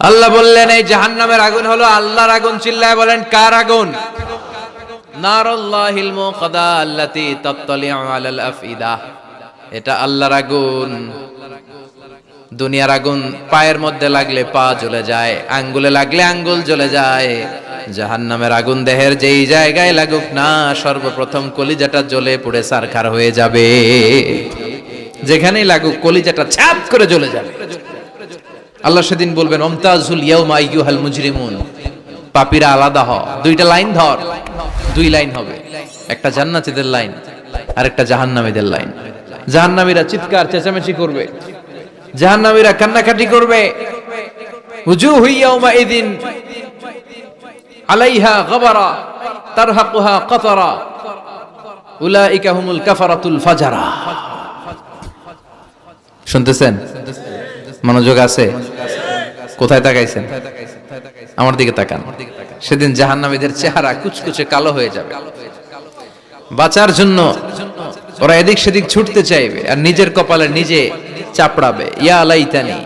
আল্লাহ বললেন, এই জাহান্নামের আগুন হলো আল্লাহর আগুন। চিল্লায় বলেন, কার আগুন? এটা আল্লাহর আগুন। দুনিয়ার আগুন পায়ের মধ্যে লাগলে পা জ্বলে যায়, আঙ্গুলে লাগলে আঙ্গুল জ্বলে যায়। জাহান্নামের আগুন দেহের যেই জায়গায় লাগুক না, সর্বপ্রথম কলিজাটা জ্বলে পুড়ে সারখার হয়ে যাবে। যেখানেই লাগুক, কলিজাটা ছাপ করে জ্বলে যাবে। আল্লাহ সেদিন বলবেন, অমতাজুল ইয়াউমা মুজরিমুন। পাপীরা আলাদা হ দুইটা লাইন ধর। দুই লাইন হবে। একটা জান্নাতীদের লাইন আর একটা জাহান্নামীদের লাইন। জাহান্নামীরা চিৎকার, চেঁচামেচি করবে। জাহান্নামীরা কান্নাকাটি করবে। উজুহু ইয়াউমা ইদিন আলাইহা গাবারা, তারহাকুহা কাতারা। উলাইকা হুমুল কাফারাতুল ফাজারা। শুনতেছেন? মনোযোগ আছে? কোথায় তাকাইছেন? আমার দিকে তাকান। সেদিন জাহান্নামীদের চেহারা কুচকুচে কালো হয়ে যাবে। বাঁচার জন্য ওরা এদিক সেদিক ছুটতে চাইবে আর নিজের কপালে নিজে চাপড়াবে। ইয়া আলাইতানি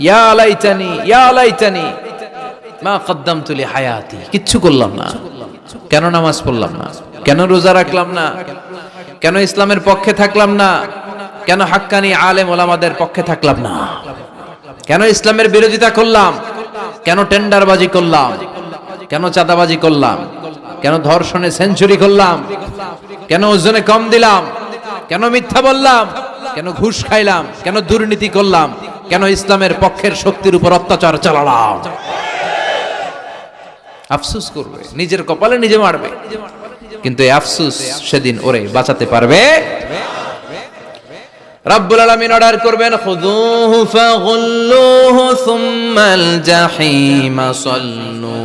ইয়া আলাইতানি ইয়া আলাইতানি মা কদ্দাম তুলি হায়াতি কিচ্ছু করলাম না। কেন নামাজ পড়লাম না? কেন রোজা রাখলাম না? কেন ইসলামের পক্ষে থাকলাম না? কেন হাক্কানি আলেম ওলামাদের পক্ষে থাকলাম না? কেন ইসলামের বিরোধিতা করলাম? কেন টেন্ডারবাজি করলাম? কেন চাঁদাবাজি করলাম? কেন ধর্ষণে সেঞ্চুরি করলাম? কেন ওজনে কম দিলাম? কেন মিথ্যা বললাম? কেন ঘুষ খাইলাম? কেন দুর্নীতি করলাম? কেন ইসলামের পক্ষের শক্তির উপর অত্যাচার চালালাম? আফসুস করবে, নিজের কপালে নিজে মারবে। কিন্তু আফসুস সেদিন ওরে বাঁচাতে পারবে? রাব্বুল আলামিন অর্ডার করবেন, খুযুহু ফাগুল্লুহু সুম্মাল জাহিমা সাল্লু,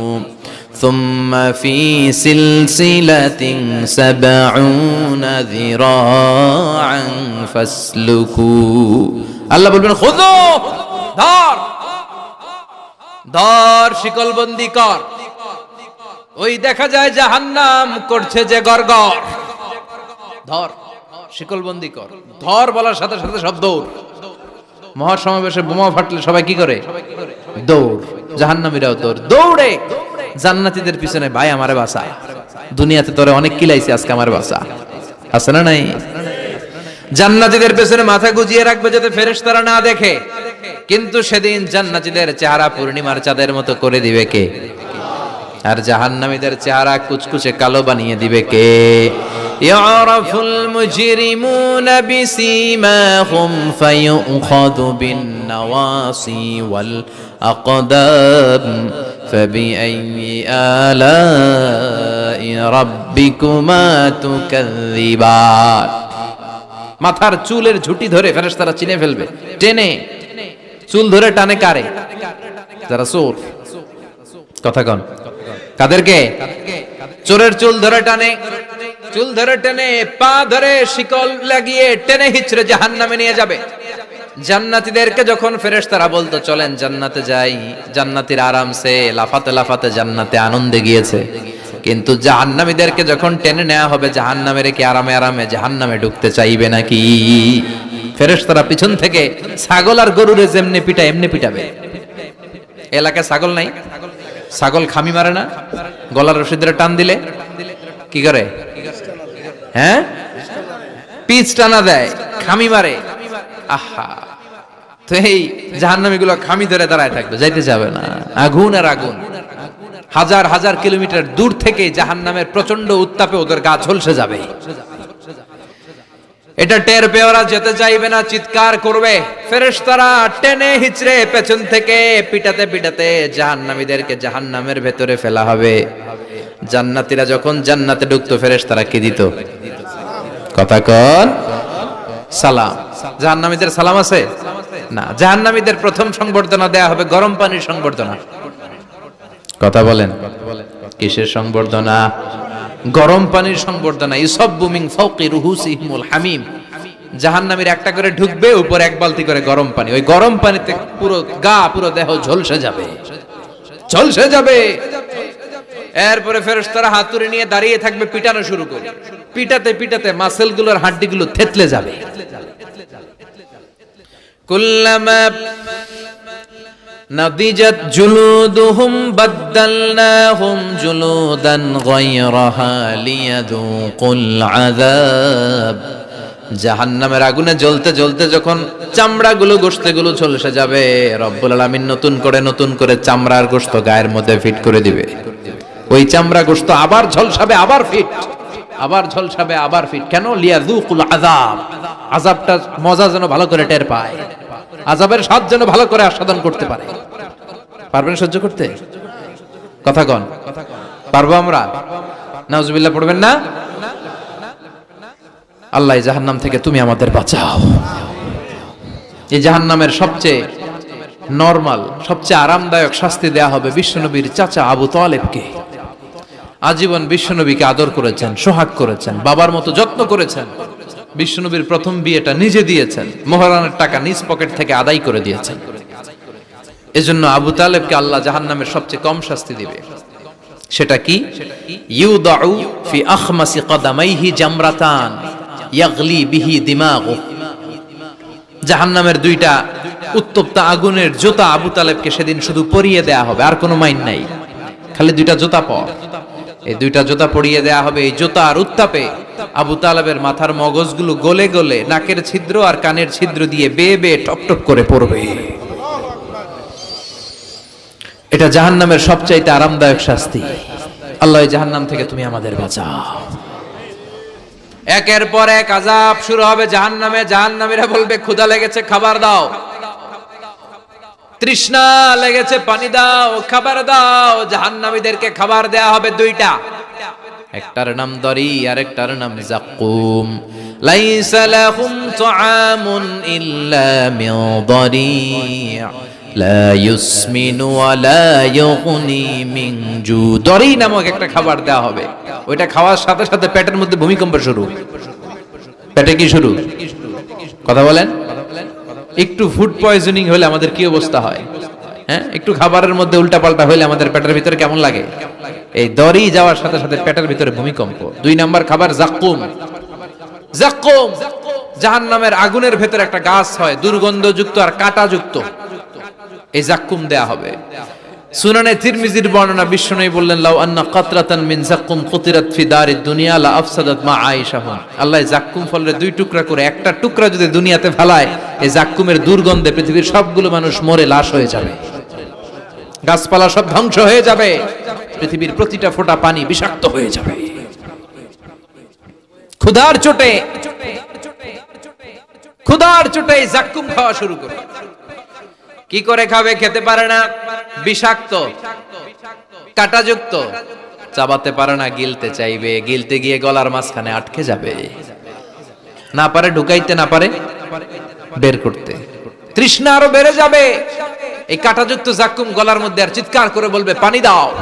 সুম্মা ফি সিলসিলাতিন সাবউনা যিরাআন ফাসলুকু। আল্লাহ বলবেন, খুযু, ধর ধর, শিকলবন্দি কর। ওই দেখা যায় জাহান্নাম করছে যে গরগর ধর শিকলবন্দি কর। ধর বলার সাথে সাথে সব দৌড়। মহাসমাবেশে বোমা ফাটলে সবাই কি করে? দৌড়। জাহান্নামীরাও দৌড়। দৌড়ে! জান্নাতীদের পিছনে ভাই আমারে বাসা দুনিয়াতে তোরে অনেক কিলাইছে, আজকে আমার বাসা আছে না নাই? জান্নাতীদের পেছনে মাথা গুজিয়ে রাখবে যাতে ফেরেশতারা না দেখে। কিন্তু সেদিন জান্নাতীদের চেহারা পূর্ণিমার চাঁদের মতো করে দিবে কে? আর জাহান্নামীদের চেহারা কুচকুচে কালো বানিয়ে দিবে কে? يعرف المجرمون بسيماهم فيؤخذ بالنواصي والأقدام فبأي آلاء ربكما تكذبان মাথার চুলের ঝুটি ধরে ফেরেশতারা চিনে ফেলবে টেনে চুল ধরে টানে কারে যারা চোর কথা কন কাদেরকে চোরের চুল ধরে টানে চুল ধরে টেনে, পা ধরে শিকল লাগিয়ে টেনে হিচড়ে জাহান নামে নিয়ে যাবে। জান্নাতীদেরকে যখন ফেরেশতারা বলতো, চলেন জান্নাতে যাই। জান্নাতির আরামসে লাফাতে লাফাতে জান্নাতে আনন্দে গিয়েছে। কিন্তু জাহান্নামীদেরকে যখন টেনে নেওয়া হবে, জাহান্নামের কি আরামে আরামে জাহান্নামে ঢুকতে চাইবে নাকি? ফেরেশতারা পিছন থেকে ছাগল আর গরুরে যেমনি পিটা এমনি পিটাবে। এলাকায় ছাগল নাই। ছাগল খামি মারে না। গলার রশিদের টান দিলে। কি করে? হ্যাঁ? পিচ টানা দেয়, খামি মারে। আহা। তো এই জাহান্নামী গুলো খামি ধরে দাঁড়ায় থাকবে, যাইতে যাবে না। আগুন আর আগুন। হাজার হাজার কিলোমিটার দূর থেকে জাহান্নামের প্রচণ্ড উত্তাপে ওদের গা ঝলসে যাবে। এটা টের পেয়ে ওরা যেতে চাইবে না, চিৎকার করবে। ফেরেশতারা টেনে হিচড়ে পেছন থেকে পিটাতে পিটাতে জাহান্নামীদেরকে জাহান্নামের ভেতরে ফেলা হবে। জান্নাতীরা যখন জান্নাতে ঢুকতো, ফেরেশতারা কি দিত? কথা কন। সালাম। জাহান্নামীদের সালাম আছে? না, জাহান্নামীদের প্রথম সংবর্ধনা দেয়া হবে গরম পানির সংবর্ধনা। কথা বলেন। কিসের সংবর্ধনা? গরম পানির সংবর্ধনা। ইসব বুমিং ফাউকি রুহুসিহিমুল হামিম। জাহান্নামীর একটা করে ঢুকবে, উপরে এক বালতি করে গরম পানি। ওই গরম পানিতে পুরো গা, পুরো দেহ ঝলসে যাবে। ঝলসে যাবে। এরপরে ফেরেশতারা হাতুড়ি নিয়ে দাঁড়িয়ে থাকবে পিটানো শুরু করবে পিটাতে পিটাতে মাসেলগুলোর হাড্ডিগুলো থেতলে যাবে কুল্লামা نضجت جلودهم بدلناهم جلودا غيرها ليذوقوا العذاب জাহান্নামের আগুনে জ্বলতে জ্বলতে যখন চামড়াগুলো গোশতেগুলো ঝলসে যাবে রব্বুল আলামিন নতুন করে নতুন করে চামড়ার গোশত গায়ের মধ্যে ফিট করে দিবে ওই চামড়া গোশত আবার ঝলসাবে, আবার ফিট আবার ঝলসাবে, আবার ফিট কেন? লিয়াযুকুল আযাব। আযাবটা মজা যেন ভালো করে টের পায়। আযাবের স্বাদ যেন ভালো করে আস্বাদন করতে পারে। পারবেন সহ্য করতে? কথা কন। পারব আমরা? নাউজুবিল্লাহ, পড়বেন না? আল্লাহ জাহান্নাম থেকে তুমি আমাদের বাঁচাও। এই জাহান্নামের সবচেয়ে নরমাল সবচেয়ে আরামদায়ক শাস্তি দেয়া হবে বিশ্বনবীর চাচা আবু তালেবকে। আজীবন বিশ্বনবীকে আদর করেছেন, সোহাগ করেছেন, বাবার মতো যত্ন করেছেন। বিশ্বনবীর প্রথম বিয়েটা নিজে দিয়েছেন, মোহরানের টাকা নিজ পকেট থেকে আদায় করে দিয়েছেন। এজন্য আবু তালেবকে আল্লাহ জাহান্নামের সবচেয়ে কম শাস্তি দিবে। সেটা কি? ইউদাউ ফি আখমাসি কদামাইহি জামরাতান, ইয়াগলি বিহি দিমাগু। জাহান্নামের দুইটা উত্তপ্ত আগুনের জোতা আবু তালেবকে সেদিন শুধু পরিয়ে দেয়া হবে, আর কোনো মাইন নাই। খালি দুইটা জোতা পর। এই দুইটা জোতা পরিয়ে দেয়া হবে এই জোতার উত্তাপে। আবু তালেবের মাথার মগজগুলো গলে গলে নাকের ছিদ্র আর কানের ছিদ্র দিয়ে বেয়ে বেয়ে টপ করে পড়বে। এটা জাহান্নামের সবচাইতে আরামদায়ক শাস্তি। আল্লাহ এই জাহান্নাম থেকে তুমি আমাদের বাঁচাও। একের পর এক আজাব শুরু হবে জাহান্নামে। জাহান্নামীরা বলবে, ক্ষুধা লেগেছে, খাবার দাও। তৃষ্ণা লেগেছে, পানি দাও, খাবার দাও, জাহান্নামীদেরকে খাবার দেয়া হবে দুইটা। একটার নাম দরি আর একটার নাম জাকুম। লাইসা লাহুম তুআমুন ইল্লা মিন দরি' লা ইউসমিনু ওয়া লা ইউগনি দরি নামক একটা খাবার দেওয়া হবে। ওইটা খাওয়ার সাথে সাথে পেটের মধ্যে ভূমিকম্প শুরু। পেটে কি শুরু? কথা বলেন। একটু ফুড পয়জনিং হলে আমাদের কি অবস্থা হয়? হ্যাঁ? একটু খাবারের মধ্যে উল্টাপাল্টা হলে আমাদের পেটের ভিতরে কেমন লাগে? এই দড়ি যাওয়ার সাথে সাথে পেটের ভিতরে ভূমিকম্প। দুই নাম্বার খাবার জাকুম জাকুম জাহান নামের আগুনের ভেতরে একটা গাছ হয়, দুর্গন্ধযুক্ত আর কাঁটাযুক্ত। এই জাকুম দেয়া হবে। সুনানে তিরমিজির বর্ণনা বিষ্ণু বললেন, লাউ আন্না কাতরাতান মিন জাক্কুম কুতিরাত ফি দারিদ দুনিয়া লা আফসাদাত মা আয়েশা হুন আল্লাহ জাক্কুম ফলের দুই টুকরা করে, একটা টুকরা যদি দুনিয়াতে ফেলায়, এই জাক্কুমের দুর্গন্ধে পৃথিবীর সবগুলো মানুষ মরে লাশ হয়ে যাবে। গাছপালা সব ধ্বংস হয়ে যাবে। পৃথিবীর প্রতিটা ফোঁটা পানি বিষাক্ত হয়ে যাবে। ক্ষুধার চোটে ক্ষুধার চোটে জাক্কুম খাওয়া শুরু করে কি করে খাবে খেতে পারে না। বিষাক্ত, কাটাযুক্ত। চাবাতে পারে না, গিলতে চাইবে। গিলতে গিয়ে গলার মাঝখানে আটকে যাবে। না পারে, ঢুকাইতে না পারে, বের করতে। তৃষ্ণা আরও বেড়ে যাবে। এই কাটাযুক্ত জাকুম গলার মধ্যে আর চিৎকার করে বলবে, পানি দাও।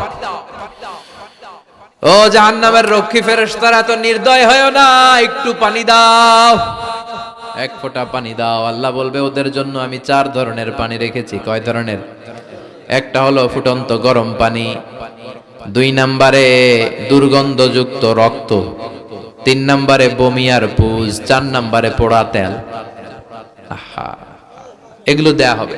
ও জাহান্নামের রক্ষী ফেরেশতারা, এত নির্দয় হয় না, একটু পানি দাও। এক ফোঁটা পানি দাও। আল্লাহ বলবে, ওদের জন্য আমি চার ধরনের পানি রেখেছি। কয় ধরনের? একটা হলো ফুটন্ত গরম পানি, দুই নম্বরে দুর্গন্ধযুক্ত রক্ত, তিন নম্বরে বমি আর পুজ চার নম্বরে পোড়া তেল। এগুলো দেয়া হবে।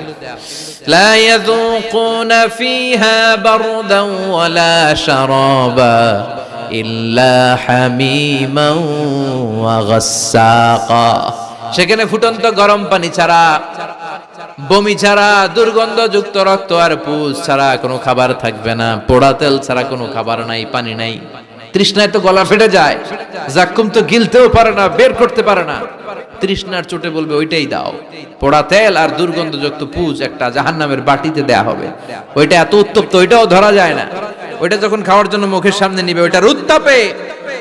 লা ইয়াযুকুনা ফিহা বারদান ওয়ালা শারাবা ইল্লা হামিমান ওয়া সেখানে ফুটন্ত গরম পানি ছাড়া বমি ছাড়া, দুর্গন্ধযুক্ত রক্ত আর পুষ ছাড়া কোনো খাবার থাকবে না। পোড়া তেল ছাড়া কোনো খাবার নাই, পানি নাই। তৃষ্ণায় তো গলা ফেটে যায়। জাক্কুম তো গিলতেও পারে না, বের করতে পারে না। তৃষ্ণার চোটে বলবে, ওইটাই দাও। পোড়া তেল আর দুর্গন্ধযুক্ত পুজ একটা জাহান্নামের বাটিতে দেয়া হবে। ওইটা এত উত্তপ্ত, ওইটাও ধরা যায় না। ওইটা যখন খাওয়ার জন্য মুখের সামনে নিবে, ওইটার উত্তাপে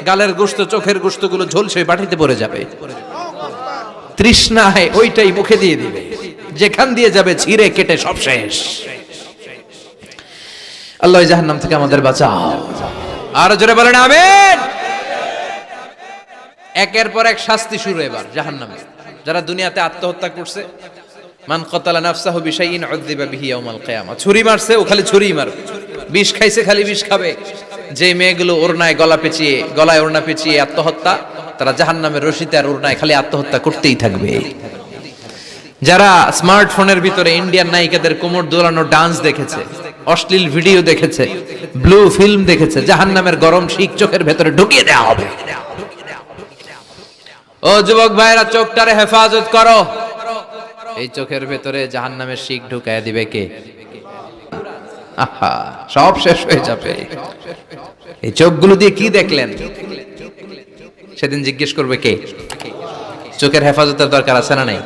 গালের গোস্ত চোখের গোস্তগুলো ঝলসে বাটিতে পড়ে যাবে। তৃষ্ণায় ওইটাই মুখে দিয়ে দিবে। যেখান দিয়ে যাবে ছিঁড়ে কেটে সব শেষ। আল্লাহ জাহান্নাম থেকে আমাদের বাঁচাও। আর জোরে বলেন, আমেন। একের পর এক শাস্তি শুরু এবার জাহান্নামে। যারা দুনিয়াতে আত্মহত্যা করছে, মান কতালা নাফসাহু বিশাইইন উযযিবা বিহি ইয়াউমাল কিয়ামা। ছুরি মারছে, ও খালি ছুরি মারবে। বিষ খাইছে, খালি বিষ খাবে। যে মেয়েগুলো ওড়নায় গলা পেঁচিয়ে, গলায় ওড়না পেঁচিয়ে আত্মহত্যা, তারা জাহান্নামের রশিতে আর ওড়নায় খালি আত্মহত্যা করতেই থাকবে। যারা স্মার্টফোনের ভিতরে ইন্ডিয়ান নায়িকাদের কোমর দোলানো ডান্স দেখেছে, অশ্লীল ভিডিও দেখেছে, ব্লু ফিল্ম দেখেছে, জাহান্নামের গরম শিখ চোখের ভেতরে ঢুকিয়ে দেওয়া হবে। ও যুবক ভাইরা, চোখটারে হেফাজত করো। এই চোখের ভেতরে জাহান্নামের শিখ ঢুকায় দিবে কে? সব শেষ হয়ে যাবে। এই চোখগুলো দিয়ে কি দেখলেন? সেদিন জিজ্ঞেস করবে কে? চোখের হেফাজতের দরকার আছে না নাই?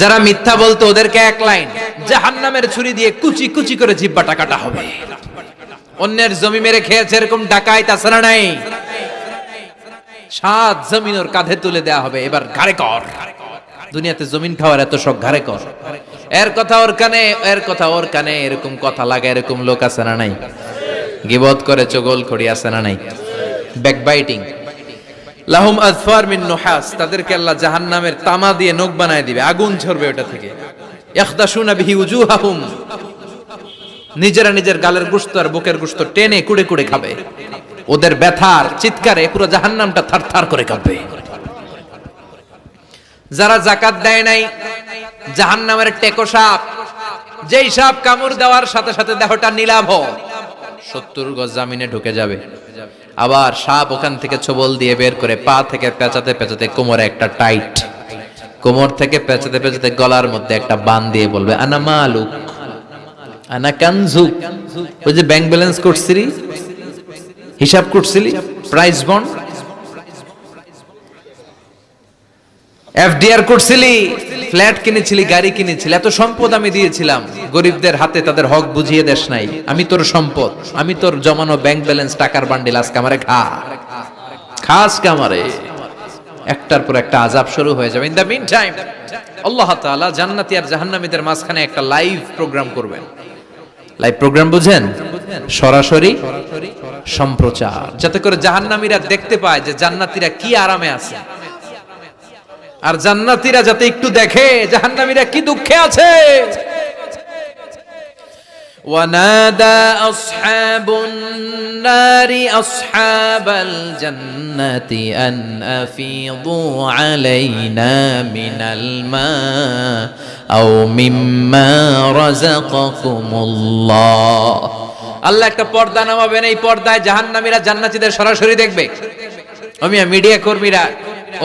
যারা মিথ্যা বলতো ওদেরকে এক লাইন, জাহান্নামের ছুরি দিয়ে কুচি কুচি করে জিব্বাটা কাটা হবে। অন্যের জমি মেরে খেয়েছে এরকম ডাকাইত আছে না নাই। সাত জমিন ওর কাঁধে তুলে দেয়া হবে, এবার ঘাড়ে কর। দুনিয়াতে জমিন খাওয়ার এত শখ, ঘাড়ে কর। এর কথা ওর কানে, এর কথা ওর কানে, এরকম কথা লাগে, এরকম লোক আছে না নাই? গিবত করে, চগল খড়ি আছে না নাই? ব্যাকবাইটিং। লাহুম আজফার মিন নুহাস, তাদেরকে আল্লাহ জাহান্নামের তামা দিয়ে নখ বানায় দিবে, আগুন ঝরবে ওটা থেকে। ইয়াখদাশুনা বিহি উজুহাহুম, নিজেরা নিজের গালের গুস্ত আর বুকের গুস্ত টেনে কুড়ে কুড়ে খাবে। ওদের ব্যথার চিৎকারে পুরো জাহান্নামটা থারথার করে কাঁপবে। যারা জাকাত দেয় নাই, জাহান্নামের টেকো সাপ, যেই সাপ কামড় দেওয়ার সাথে সাথে দেহটা নীলাভ সত্তর গজ জামিনে ঢুকে যাবে। আবার সাপ ওখান থেকে ছবল দিয়ে বের করে পা থেকে পেঁচাতে পেঁচাতে কোমরে একটা টাইট, কোমর থেকে পেঁচাতে পেঁচাতে গলার মধ্যে একটা বান দিয়ে বলবে, আনা মালুক, আনা কানজু। ওই যে ব্যাংক ব্যালেন্স করছিলি, হিসাব করছিলি প্রাইস বন্ড এফডিআর করছিলি, ফ্ল্যাট কিনেছিলি, গাড়ি কিনেছিলি, এত সম্পদ আমি দিয়েছিলাম। গরিবদের হাতে তাদের হক বুঝিয়ে দেশ নাই। আমি তোর সম্পদ, আমি তোর জমানো ব্যাংক ব্যালেন্স টাকার বান্ডিল আজকে আমারে খা। খাস কামারে একটার পর একটা আজাব শুরু হয়ে যাবে। ইন দ্য মিন টাইম আল্লাহ তাআলা জান্নাতি আর জাহান্নামীদের মাঝখানে একটা লাইভ প্রোগ্রাম করবেন। লাইভ প্রোগ্রাম বুঝেন? সরাসরি সম্প্রচার। যাতে করে জাহান্নামীরা দেখতে পায় যে জান্নাতীরা কি আরামে আছে। আর জান্নাতীরা যাতে একটু দেখে জাহান্নামীরা কি দুঃখে আছে ونادى أصحاب النار أصحاب الجنة أن أفيضوا علينا من الماء أو مما رزقكم الله আল্লাহ একটা পর্দা নামাবেন এই পর্দায় জাহান্নামীরা জান্নাতীদের সরাসরি দেখবে আমি মিডিয়া কর্মীরা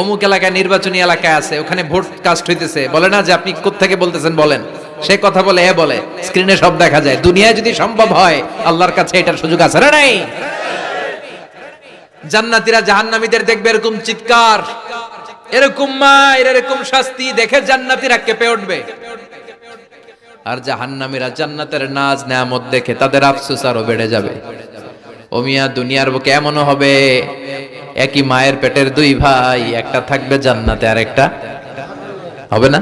অমুক এলাকায় নির্বাচনী এলাকায় আছে, ওখানে ভোট কাস্ট হইতেছে। বলে না যে আপনি কোত্থেকে বলতেছেন, বলেন। সে কথা বলে, এ বলে। স্ক্রিনে সব দেখা যায়। দুনিয়ায় যদি সম্ভব হয়, আল্লাহর কাছে এটার সুযোগ আছে না নাই? জান্নাতীরা জাহান্নামীদের দেখবে এরকম চিৎকার, এরকম মায়ের, এরকম শাস্তি দেখে জান্নাতীরা কেঁপে উঠবে। আর জাহান্নামীরা জান্নাতের নাজ নেয়ামত দেখে তাদের আফসোস আরও বেড়ে যাবে। ও মিয়া, দুনিয়ার বুকে এমনও হবে। একই মায়ের পেটের দুই ভাই, একটা থাকবে জান্নাতে আর একটা হবে না?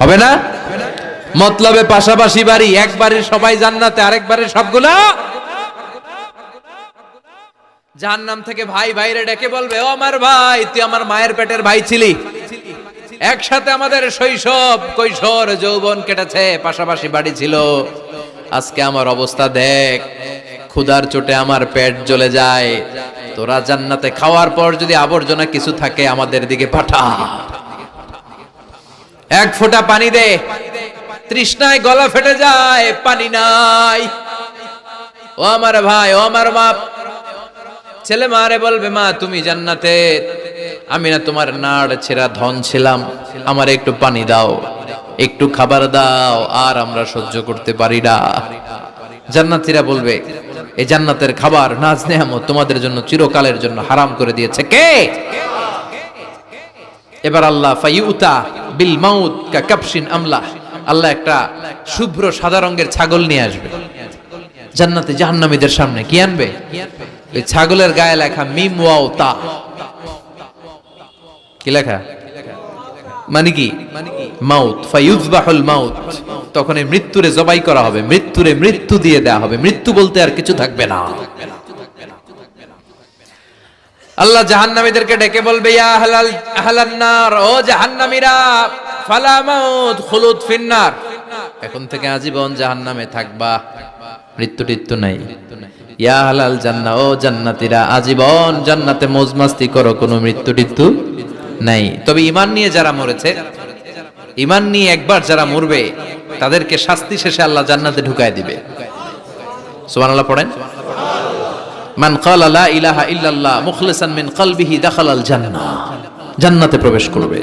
হবে না? মতলবে পাশাপাশি বাড়ি, এক বাড়ির সবাই জান্নাতে, আরেক বাড়ির সবগুলা জাহান্নাম থেকে ভাই ভাইরে ডেকে বলবে, ও আমার ভাই, তুই আমার মায়ের পেটের ভাই ছিলি। একসাথে আমাদের শৈশব, কৈশোর, যৌবন কেটেছে, পাশাপাশি বাড়ি ছিল। আজকে আমার অবস্থা দেখ। ক্ষুধার চোটে আমার পেট জ্বলে যায়। তোরা জান্নাতে খাওয়ার পর যদি আবর্জনা কিছু থাকে আমাদের দিকে পাঠা। এক ফোঁটা পানি দে। তৃষ্ণায় গলা ফেটে যায়, পানি নাই। ও আমার ভাই, ও আমার মা ছেলে মারে বলবে, মা, তুমি জান্নাতে। আমি না তোমার নাড় ছেঁড়া ধন ছিলাম। আমার একটু পানি দাও। একটু খাবার দাও, আর আমরা সহ্য করতে পারি না। জান্নাতীরা বলবে এই জান্নাতের খাবার নাজ নেহামত তোমাদের জন্য চিরকালের জন্য হারাম করে দিয়েছে কে? এবার আল্লাহ ফাইউতা বিল মাউত কা কাপসিন আমলা। আল্লাহ একটা শুভ্র সাদা রঙের ছাগল নিয়ে আসবে। জান্নাতে জাহান্নামীদের সামনে কি আনবে? ওই ছাগলের গায়ে লেখা মিম ওয়াও তা। কি লেখা? মানে কি? মাউত। ফায়ুজবাহুল মাউত। তখন এই মৃত্যুরে জবাই করা হবে। মৃত্যুরে মৃত্যু দিয়ে দেয়া হবে। মৃত্যু বলতে আর কিছু থাকবে না। আল্লাহ জাহান্নামীদেরকে ডেকে বলবে, ইয়া আহলাল আহলান নার, ও জাহান্নামীরা, ফালা মাউত খুলুদ ফিন্নার। এখন থেকে আজীবন জাহান্নামে থাকবা। মৃত্যু টিত্যু নাই। ইয়া আহলাল জান্নাহ, ও জান্নাতীরা, আজীবন জান্নাতে মৌজ মাস্তি করো, কোনো মৃত্যু টিত্যু নাই। তবে ইমান নিয়ে যারা মরেছে ইমান নিয়ে একবার যারা মরবে, তাদেরকে শাস্তি শেষে আল্লাহ জান্নাতে ঢুকায় দিবে। সুবহানাল্লাহ পড়েন। মান ক্বালা লা ইলাহা ইল্লাল্লাহ মুখলিসান মিন কলবিহি দাখালাল জান্নাহ। জান্নাতে প্রবেশ করবে।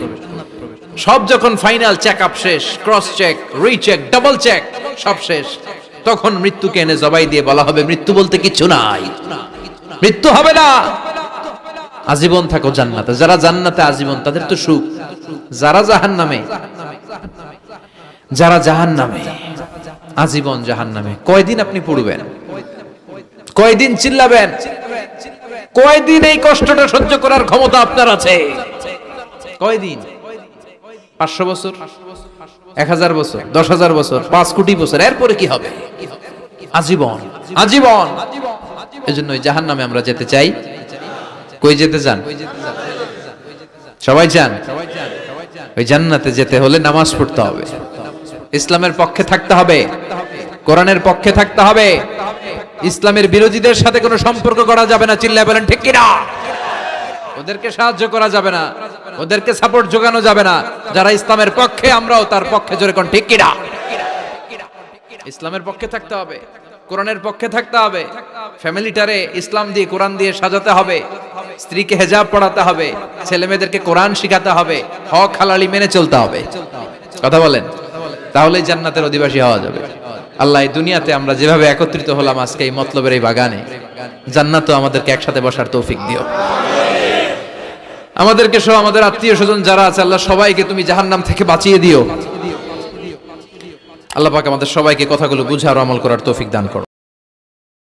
সব যখন ফাইনাল চেক আপ শেষ, cross check, recheck, double check, সব শেষ, তখন মৃত্যুকে এনে জবাই দিয়ে বলা হবে, মৃত্যু বলতে কিছু নাই। মৃত্যু হবে না। আজীবন থাকো জান্নাতে। যারা জান্নাতে আজীবন, তাদের তো সুখ। যারা জাহান নামে যারা জাহান নামে আজীবন জাহান নামে কয়দিন আপনি পড়বেন? কয়দিন চিল্লাবেন? কয়দিন এই কষ্টটা সহ্য করার ক্ষমতা আপনার আছে? কয়দিন? পাঁচশো বছর? এক হাজার বছর? দশ হাজার বছর? পাঁচ কোটি বছর? এরপরে কি হবে? আজীবন। আজীবন। এজন্য জাহান নামে আমরা যেতে চাই। কই যেতে চান? সবাই চান ওই জান্নাতে যেতে হলে নামাজ পড়তে হবে। ইসলামের পক্ষে থাকতে হবে। কোরআনের পক্ষে থাকতে হবে। ইসলামের বিরোধীদের সাথে কোনো সম্পর্ক করা যাবে না। চিল্লায় বলেন, ঠিক কিনা? ওদেরকে সাহায্য করা যাবে না। ওদেরকে সাপোর্ট যোগানো যাবে না। যারা ইসলামের পক্ষে, আমরাও তার পক্ষে জোরে কোন, ঠিক কিনা? ইসলামের পক্ষে থাকতে হবে। কোরআনের পক্ষে থাকতে হবে। ফ্যামিলিটারে ইসলাম দিয়ে, কোরআন দিয়ে সাজাতে হবে। স্ত্রীকে হেজাব পড়াতে হবে ছেলে মেয়েদেরকে কোরআন শিখাতে হবে, হক হালালি মেনে চলতে হবে। কথা বলেন? তাহলেই জান্নাতের অধিবাসী হওয়া যাবে। আল্লাহ এই দুনিয়াতে আমরা যেভাবে একত্রিত হলাম আজকে এই মতলবের এই বাগানে, জান্নাতও আমাদেরকে একসাথে বসার তৌফিক দিও। আমাদেরকে সহ আমাদের আত্মীয় স্বজন যারা আছে, আল্লাহ সবাইকে তুমি জাহান্নাম থেকে বাঁচিয়ে দিও। আল্লাহ পাক আমাদের সবাইকে কথাগুলো বুঝার আমল করার তৌফিক দান করো।